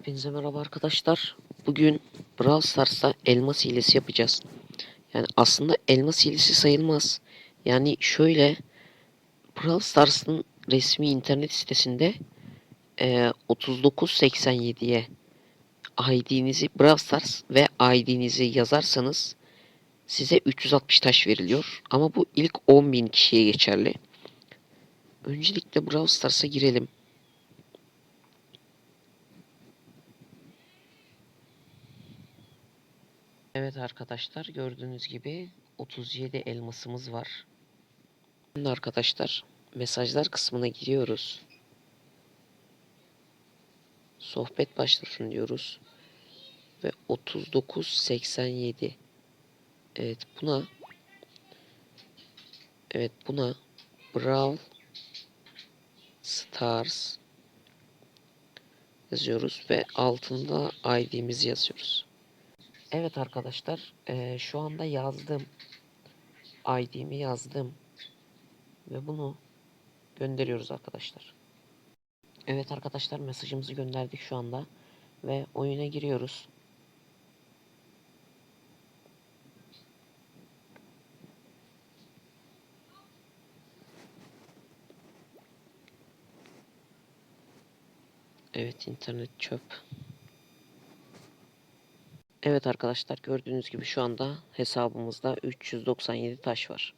Hepinize merhaba arkadaşlar. Bugün Brawl Stars'ta elmas hilesi yapacağız. Yani aslında elmas hilesi sayılmaz. Yani şöyle Brawl Stars'ın resmi internet sitesinde eee 3987'ye ID'nizi Brawl Stars ve ID'nizi yazarsanız size 360 taş veriliyor. Ama bu ilk 10.000 kişiye geçerli. Öncelikle Brawl Stars'a girelim. Evet arkadaşlar gördüğünüz gibi 37 elmasımız var. Şimdi arkadaşlar mesajlar kısmına giriyoruz. Sohbet başlasın diyoruz. Ve 3987 Evet buna Evet buna Brawl Stars yazıyoruz ve altında ID'mizi yazıyoruz. Evet arkadaşlar, eee, şu anda yazdım. ID'mi yazdım. Ve bunu gönderiyoruz arkadaşlar. Evet arkadaşlar, mesajımızı gönderdik şu anda. Ve oyuna giriyoruz. Evet, internet çöp. Evet arkadaşlar gördüğünüz gibi şu anda hesabımızda 397 taş var.